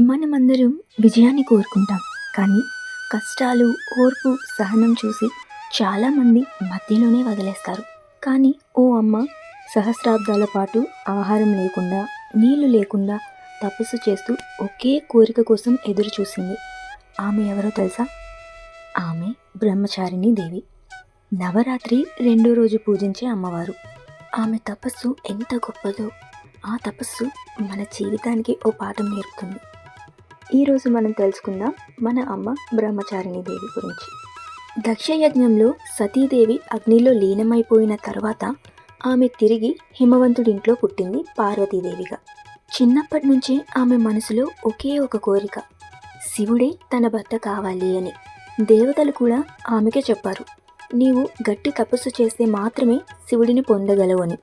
మనమందరం విజయాన్ని కోరుకుంటాం. కానీ కష్టాలు ఓర్పు సహనం చూసి చాలామంది మధ్యలోనే వదిలేస్తారు. కానీ ఓ అమ్మ సహస్రాబ్దాల పాటు ఆహారం లేకుండా నీళ్ళు లేకుండా తపస్సు చేస్తూ ఒకే కోరిక కోసం ఎదురు చూసింది. ఆమె ఎవరో తెలుసా? ఆమె బ్రహ్మచారిణి దేవి. నవరాత్రి రెండో రోజు పూజించే అమ్మవారు. ఆమె తపస్సు ఎంత గొప్పదో ఆ తపస్సు మన జీవితానికి ఓ పాఠం నేర్పుతుంది. ఈరోజు మనం తెలుసుకుందాం మన అమ్మ బ్రహ్మచారిణి దేవి గురించి. దక్షయజ్ఞంలో సతీదేవి అగ్నిలో లీనమైపోయిన తర్వాత ఆమె తిరిగి హిమవంతుడింట్లో పుట్టింది పార్వతీదేవిగా. చిన్నప్పటి నుంచే ఆమె మనసులో ఒకే ఒక కోరిక శివుడే తన భర్త కావాలి అని. దేవతలు కూడా ఆమెకే చెప్పారు నీవు గట్టి తపస్సు చేస్తే మాత్రమే శివుడిని పొందగలవు అని.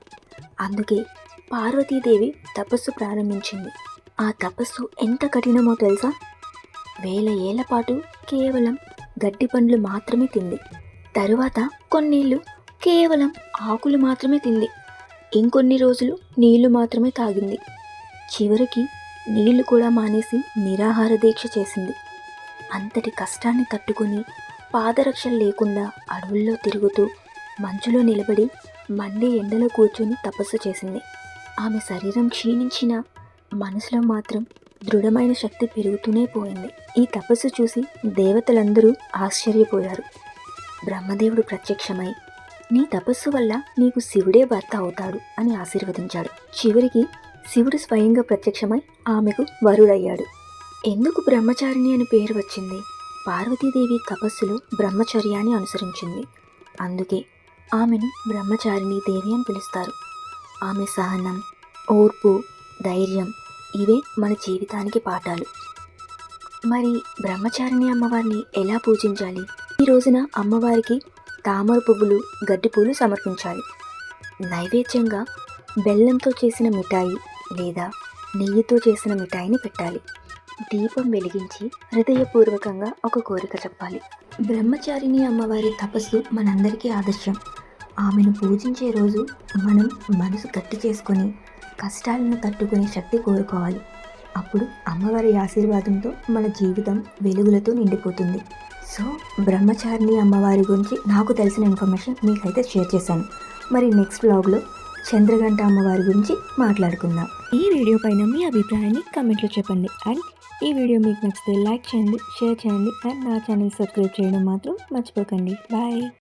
అందుకే పార్వతీదేవి తపస్సు ప్రారంభించింది. ఆ తపస్సు ఎంత కఠినమో తెలుసా? వేల ఏళ్ళ పాటు కేవలం గడ్డి పండ్లు మాత్రమే తింది. తరువాత కొన్నేళ్ళు కేవలం ఆకులు మాత్రమే తింది. ఇంకొన్ని రోజులు నీళ్ళు మాత్రమే తాగింది. చివరికి నీళ్ళు కూడా మానేసి నిరాహార దీక్ష చేసింది. అంతటి కష్టాన్ని తట్టుకొని పాదరక్షలు లేకుండా అడవుల్లో తిరుగుతూ మంచులో నిలబడి మండే ఎండలో కూర్చొని తపస్సు చేసింది. ఆమె శరీరం క్షీణించిన మనసులో మాత్రం దృఢమైన శక్తి పెరుగుతూనే పోయింది. ఈ తపస్సు చూసి దేవతలందరూ ఆశ్చర్యపోయారు. బ్రహ్మదేవుడు ప్రత్యక్షమై నీ తపస్సు వల్ల నీకు శివుడే భర్త అవుతాడు అని ఆశీర్వదించాడు. చివరికి శివుడు స్వయంగా ప్రత్యక్షమై ఆమెకు వరుడయ్యాడు. ఎందుకు బ్రహ్మచారిణి అని పేరు వచ్చింది. పార్వతీదేవి తపస్సులో బ్రహ్మచర్యాన్ని అనుసరించింది. అందుకే ఆమెను బ్రహ్మచారిణి దేవి అని పిలుస్తారు. ఆమె సహనం ఓర్పు ధైర్యం ఇవే మన జీవితానికి పాఠాలు. మరి బ్రహ్మచారిణి అమ్మవారిని ఎలా పూజించాలి? ఈ రోజున అమ్మవారికి తామర పువ్వులు గడ్డి పూలు సమర్పించాలి. నైవేద్యంగా బెల్లంతో చేసిన మిఠాయి లేదా నెయ్యితో చేసిన మిఠాయిని పెట్టాలి. దీపం వెలిగించి హృదయపూర్వకంగా ఒక కోరిక చెప్పాలి. బ్రహ్మచారిణి అమ్మవారి తపస్సు మనందరికీ ఆదర్శం. ఆమెను పూజించే రోజు మనం మనసు గట్టి చేసుకొని కష్టాలను తట్టుకునే శక్తి కోరుకోవాలి. అప్పుడు అమ్మవారి ఆశీర్వాదంతో మన జీవితం వెలుగులతో నిండిపోతుంది. సో బ్రహ్మచారిణి అమ్మవారి గురించి నాకు తెలిసిన ఇన్ఫర్మేషన్ మీకైతే షేర్ చేశాను. మరి నెక్స్ట్ బ్లాగ్లో చంద్రగంట అమ్మవారి గురించి మాట్లాడుకుందాం. ఈ వీడియో పైన మీ అభిప్రాయాన్ని కమెంట్లో చెప్పండి. అండ్ ఈ వీడియో మీకు నచ్చితే లైక్ చేయండి షేర్ చేయండి. అండ్ నా ఛానల్ సబ్స్క్రైబ్ చేయడం మాత్రం మర్చిపోకండి. బాయ్.